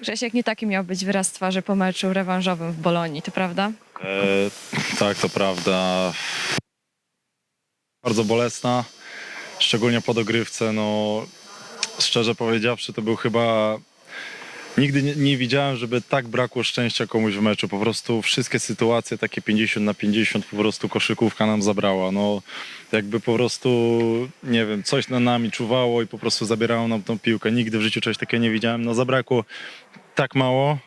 Grzesiek, nie taki miał być wyraz twarzy po meczu rewanżowym w Bolonii, to prawda? E, tak, to prawda. Bardzo bolesna, szczególnie po dogrywce. No, szczerze powiedziawszy, to był chyba. Nigdy nie, nie widziałem, żeby tak brakło szczęścia komuś w meczu. Po prostu wszystkie sytuacje, takie 50 na 50, po prostu koszykówka nam zabrała. No, jakby po prostu, nie wiem, coś na nami czuwało i po prostu zabierało nam tą piłkę. Nigdy w życiu czegoś takiego nie widziałem. No, zabrakło tak mało,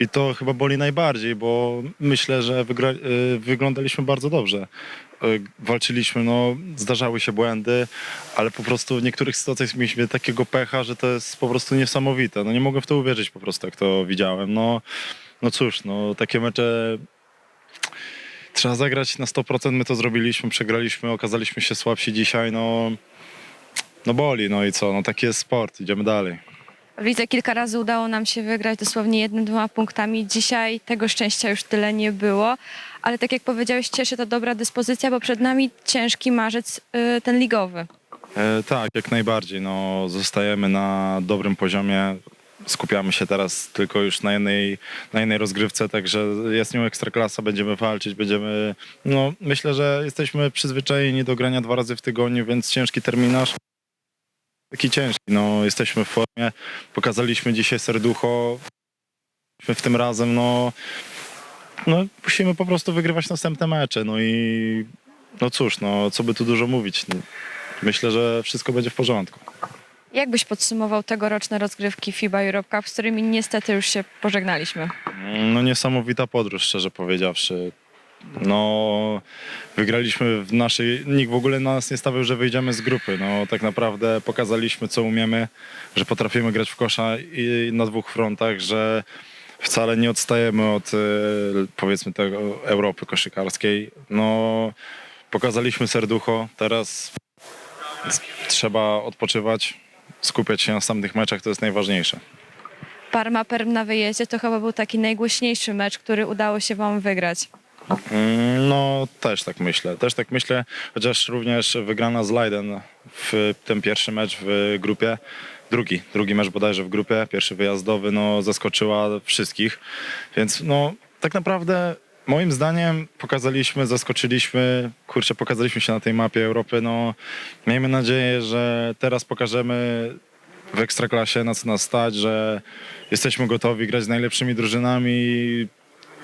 i to chyba boli najbardziej, bo myślę, że wygra- y, wyglądaliśmy bardzo dobrze. Y, Walczyliśmy, no, zdarzały się błędy, ale po prostu w niektórych sytuacjach mieliśmy takiego pecha, że to jest po prostu niesamowite. No nie mogłem w to uwierzyć po prostu, jak to widziałem. No, no cóż, no, takie mecze trzeba zagrać na 100%. My to zrobiliśmy, przegraliśmy, okazaliśmy się słabsi dzisiaj. No, no boli, no i co, no taki jest sport, idziemy dalej. W lidze kilka razy udało nam się wygrać dosłownie jednym, dwoma punktami. Dzisiaj tego szczęścia już tyle nie było, ale tak jak powiedziałeś, cieszy to dobra dyspozycja, bo przed nami ciężki marzec, y, ten ligowy. E, tak, jak najbardziej. No, zostajemy na dobrym poziomie. Skupiamy się teraz tylko już na jednej, na jednej rozgrywce, także jest nią ekstraklasa, będziemy walczyć, będziemy... No, myślę, że jesteśmy przyzwyczajeni do grania dwa razy w tygodniu, więc ciężki terminarz. Taki ciężki, no, jesteśmy w formie. Pokazaliśmy dzisiaj serducho. W tym razem, no, no, musimy po prostu wygrywać następne mecze. No i no cóż, no, co by tu dużo mówić. Myślę, że wszystko będzie w porządku. Jak byś podsumował tegoroczne rozgrywki FIBA Europe Cup, z którymi niestety już się pożegnaliśmy? No niesamowita podróż, szczerze powiedziawszy. No, wygraliśmy w naszej. Nikt w ogóle na nas nie stawiał, że wyjdziemy z grupy. No, tak naprawdę pokazaliśmy, co umiemy, że potrafimy grać w kosza i na dwóch frontach, że wcale nie odstajemy od e, powiedzmy tego Europy koszykarskiej. No, pokazaliśmy serducho. Teraz trzeba odpoczywać, skupiać się na następnych meczach, to jest najważniejsze. Parma Perm na wyjeździe to chyba był taki najgłośniejszy mecz, który udało się wam wygrać. Mm, No, też tak myślę. Też tak myślę, chociaż również wygrana z Leiden w ten pierwszy mecz w grupie, drugi, drugi mecz bodajże w grupie, pierwszy wyjazdowy, no zaskoczyła wszystkich. Więc no, tak naprawdę moim zdaniem pokazaliśmy, zaskoczyliśmy, kurczę, pokazaliśmy się na tej mapie Europy, no miejmy nadzieję, że teraz pokażemy w Ekstraklasie, na co nas stać, że jesteśmy gotowi grać z najlepszymi drużynami,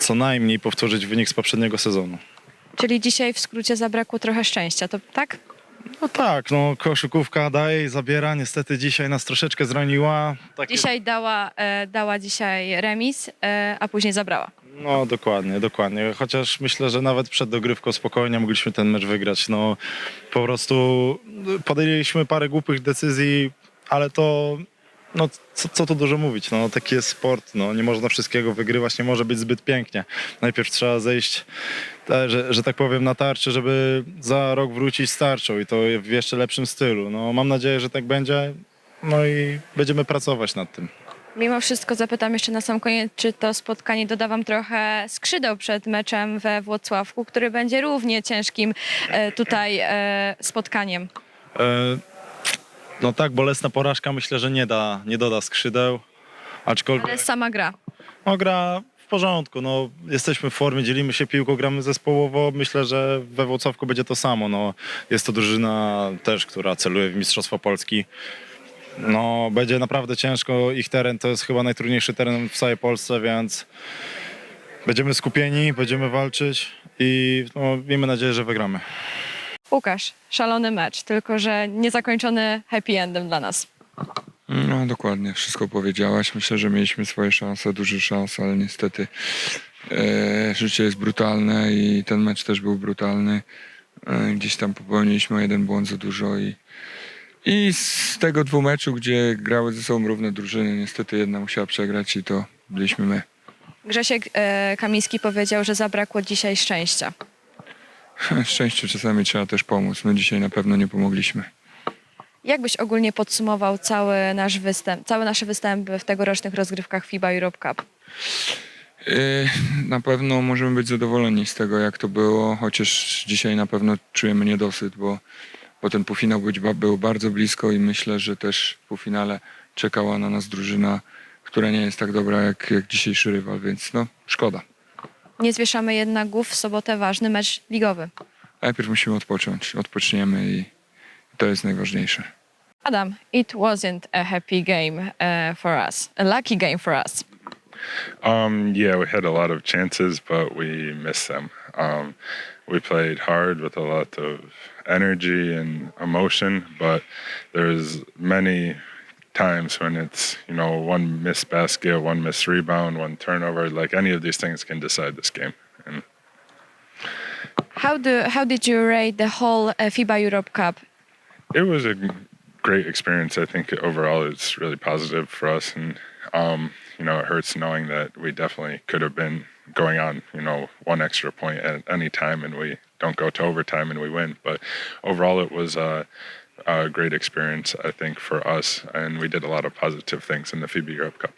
co najmniej powtórzyć wynik z poprzedniego sezonu. Czyli dzisiaj w skrócie zabrakło trochę szczęścia, to tak? No tak, no koszykówka daje i zabiera. Niestety dzisiaj nas troszeczkę zraniła. Takie, Dzisiaj dała, e, dała dzisiaj remis, e, a później zabrała. No dokładnie, dokładnie. Chociaż myślę, że nawet przed dogrywką spokojnie mogliśmy ten mecz wygrać. No po prostu podjęliśmy parę głupich decyzji, ale to no co, co tu dużo mówić, no taki jest sport, no nie można wszystkiego wygrywać, nie może być zbyt pięknie. Najpierw trzeba zejść, że, że tak powiem, na tarczy, żeby za rok wrócić z tarczą i to w jeszcze lepszym stylu. No mam nadzieję, że tak będzie, no i będziemy pracować nad tym. Mimo wszystko zapytam jeszcze na sam koniec, czy to spotkanie doda wam trochę skrzydeł przed meczem we Włocławku, który będzie równie ciężkim e, tutaj e, spotkaniem. E, No tak, bolesna porażka myślę, że nie da, nie doda skrzydeł, aczkolwiek Ale sama gra. no, gra w porządku, no, jesteśmy w formie, dzielimy się piłką, gramy zespołowo, myślę, że we Włocławku będzie to samo, no, jest to drużyna też, która celuje w Mistrzostwo Polski. No, będzie naprawdę ciężko, ich teren to jest chyba najtrudniejszy teren w całej Polsce, więc będziemy skupieni, będziemy walczyć i no, miejmy nadzieję, że wygramy. Łukasz, szalony mecz, tylko że niezakończony happy endem dla nas. No dokładnie, wszystko powiedziałaś. Myślę, że mieliśmy swoje szanse, duże szanse, ale niestety e, życie jest brutalne i ten mecz też był brutalny. E, gdzieś tam popełniliśmy jeden błąd za dużo i, i z tego dwóch meczu, gdzie grały ze sobą równe drużyny, niestety jedna musiała przegrać i to byliśmy my. Grzesiek e, Kamiński powiedział, że zabrakło dzisiaj szczęścia. Szczęściu czasami trzeba też pomóc. My dzisiaj na pewno nie pomogliśmy. Jak byś ogólnie podsumował cały nasz występ, całe nasze występy w tegorocznych rozgrywkach FIBA Europe Cup? Yy, Na pewno możemy być zadowoleni z tego, jak to było, chociaż dzisiaj na pewno czujemy niedosyt, bo, bo ten półfinał być, był bardzo blisko i myślę, że też w półfinale czekała na nas drużyna która nie jest tak dobra jak, jak dzisiejszy rywal, więc no szkoda. Nie zwieszamy jednak głów w sobotę ważny mecz ligowy. Najpierw musimy odpocząć, odpoczniemy i to jest najważniejsze. Adam, it wasn't a happy game uh, for us, a lucky game for us. Um, yeah, we had a lot of chances, but we missed them. Um, we played hard with a lot of energy and emotion, but there's many times when it's you know one missed basket, one missed rebound, one turnover. Like any of these things can decide this game. And How do how did you rate the whole uh, FIBA Europe Cup? it was a great experience. I think overall it's really positive for us, and um, you know it hurts knowing that we definitely could have been going on, you know, one extra point at any time, and we don't go to overtime and we win. But overall, it was a, a great experience, I think, for us, and we did a lot of positive things in the FIBA Europe Cup.